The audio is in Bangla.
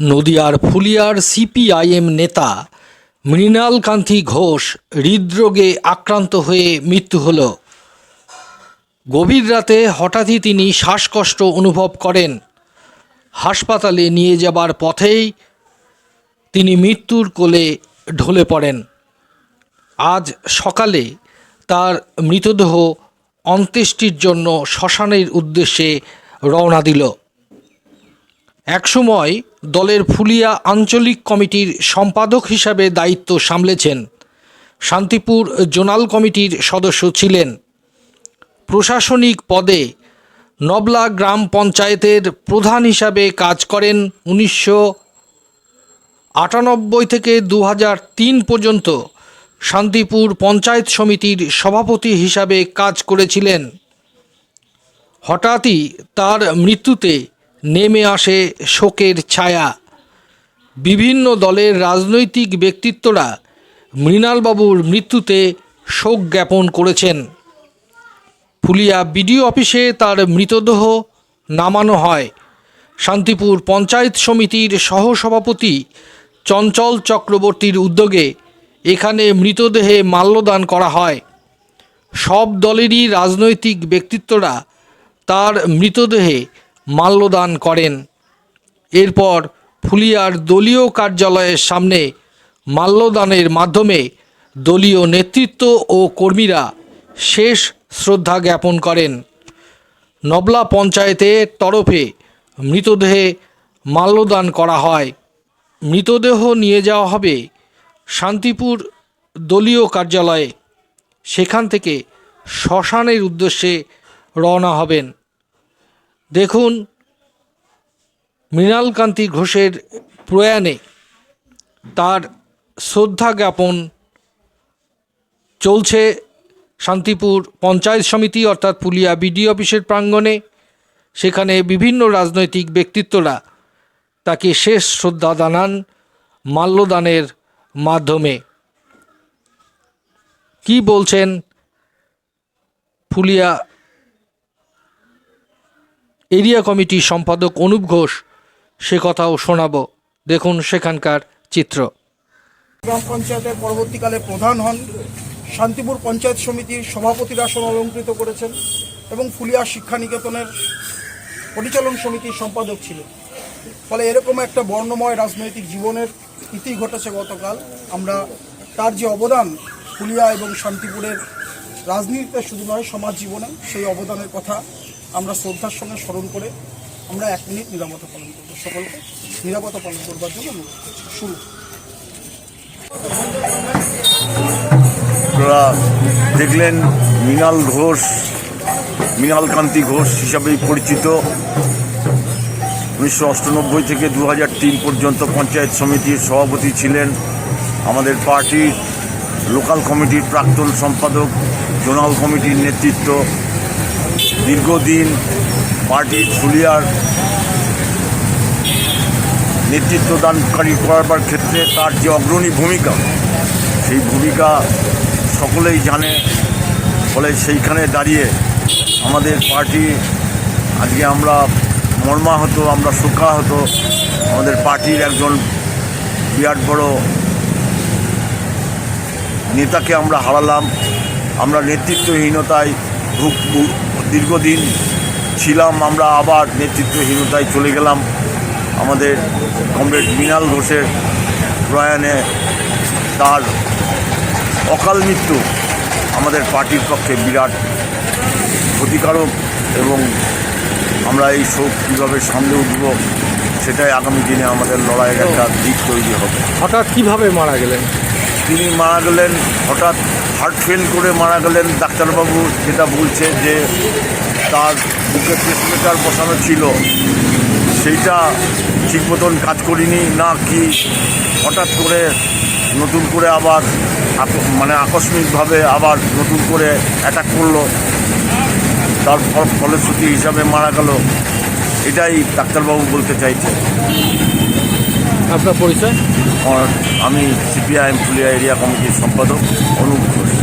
নদিয়ার ফুলিয়ার সিপিআইএম নেতা মৃণাল কান্তি ঘোষ হৃদরোগে আক্রান্ত হয়ে মৃত্যু হল। গভীর রাতে হঠাৎই তিনি শ্বাসকষ্ট অনুভব করেন। হাসপাতালে নিয়ে যাবার পথেই তিনি মৃত্যুর কোলে ঢলে পড়েন। আজ সকালে তার মৃতদেহ অন্ত্যেষ্টির জন্য শ্মশানের উদ্দেশ্যে রওনা দিল। একসময় দলের ফুলিয়া আঞ্চলিক কমিটির সম্পাদক হিসাবে দায়িত্ব সামলেছেন। শান্তিপুর জোনাল কমিটির সদস্য ছিলেন। প্রশাসনিক পদে নবলা গ্রাম পঞ্চায়েতের প্রধান হিসাবে কাজ করেন উনিশশো আটানব্বই থেকে দু পর্যন্ত শান্তিপুর পঞ্চায়েত সমিতির সভাপতি হিসাবে কাজ করেছিলেন। হঠাৎই তার মৃত্যুতে নেমে আসে শোকের ছায়া। বিভিন্ন দলের রাজনৈতিক ব্যক্তিত্বরা মৃণালবাবুর মৃত্যুতে শোক জ্ঞাপন করেছেন। ফুলিয়া বিডিও অফিসে তার মৃতদেহ নামানো হয়। শান্তিপুর পঞ্চায়েত সমিতির সহসভাপতি চঞ্চল চক্রবর্তীর উদ্যোগে এখানে মৃতদেহে মাল্যদান করা হয়। সব দলেরই রাজনৈতিক ব্যক্তিত্বরা তার মৃতদেহে মাল্যদান করেন। এরপর ফুলিয়ার দলীয় কার্যালয়ের সামনে মাল্যদানের মাধ্যমে দলীয় নেতৃত্ব ও কর্মীরা শেষ শ্রদ্ধা জ্ঞাপন করেন। নবলা পঞ্চায়েতের তরফে মৃতদেহে মাল্যদান করা হয়। মৃতদেহ নিয়ে যাওয়া হবে শান্তিপুর দলীয় কার্যালয়ে। সেখান থেকে শ্মশানের উদ্দেশ্যে রওনা হবেন। দেখুন, মৃণালকান্তি ঘোষের প্রয়াণে তার শ্রদ্ধা জ্ঞাপন চলছে শান্তিপুর পঞ্চায়েত সমিতি, অর্থাৎ পুলিয়া বিডি অফিসের প্রাঙ্গণে। সেখানে বিভিন্ন রাজনৈতিক ব্যক্তিত্বরা তাকে শেষ শ্রদ্ধা জানান মাল্যদানের মাধ্যমে। কি বলছেন ফুলিয়া এরিয়া কমিটির সম্পাদক অনুপ ঘোষ সে কথাও শোনাবো। দেখুন সেখানকার চিত্র। গ্রাম পঞ্চায়েতের পরবর্তীকালে প্রধান হন। শান্তিপুর পঞ্চায়েত সমিতির সভাপতির আসন অলঙ্কৃত করেছেন এবং ফুলিয়া শিক্ষা নিকেতনের পরিচালন সমিতির সম্পাদক ছিলেন। ফলে এরকম একটা বর্ণময় রাজনৈতিক জীবনের ইতি ঘটেছে গতকাল। আমরা তার যে অবদান ফুলিয়া এবং শান্তিপুরের রাজনীতিতে শুধু নয়, সমাজ জীবনে সেই অবদানের কথা আমরা শ্রদ্ধার সঙ্গে স্মরণ করে আমরা এক মিনিট নিরাপত্তা পালন করব সকলকে। নিরাপত্তা পালন করবার জন্য শুরু। দেখলেন মৃণাল ঘোষ, মৃণাল কান্তি ঘোষ হিসাবেই পরিচিত। উনিশশো অষ্টানব্বই থেকে দু পর্যন্ত পঞ্চায়েত সমিতির সভাপতি ছিলেন আমাদের পার্টির লোকাল কমিটির প্রাক্তন সম্পাদক, জোনাল কমিটির নেতৃত্ব দীর্ঘদিন পার্টির ফুলিয়ার নেতৃত্বদানকারী করবার ক্ষেত্রে তার যে অগ্রণী ভূমিকা, সেই ভূমিকা সকলেই জানে। ফলে সেইখানে দাঁড়িয়ে আমাদের পার্টি, আজকে আমরা মর্মাহত, আমরা শোকাহত। আমাদের পার্টির একজন বিরাট বড় নেতাকে আমরা হারালাম। আমরা নেতৃত্বহীনতায় ভুগ- দীর্ঘদিন ছিলাম, আমরা আবার নেতৃত্বহীনতায় চলে গেলাম। আমাদের কমরেড মৃণাল ঘোষের প্রয়াণে তার অকাল মৃত্যু আমাদের পার্টির পক্ষে বিরাট ক্ষতিকারক এবং আমরা এই শোক কীভাবে সামনে উঠব সেটাই আগামী দিনে আমাদের লড়াইয়ের একটা দিক তৈরি হবে। হঠাৎ কীভাবে মারা গেলেন? তিনি মারা গেলেন, হঠাৎ হার্ট ফেল করে মারা গেলেন। ডাক্তারবাবু যেটা বলছে যে তার বুকে পেসমেকার বসানো ছিল, সেইটা ঠিক মতন কাজ করিনি, না কি হঠাৎ করে নতুন করে আবার মানে আকস্মিকভাবে আবার নতুন করে অ্যাটাক করল, তার ফল- ফলশ্রুতি হিসাবে মারা গেল, এটাই ডাক্তারবাবু বলতে চাইছে। আপনার পরিচয়? আমি সিপিআইএম ফুলিয়া এরিয়া কমিটির সম্পাদক অনুপ ঘোষ।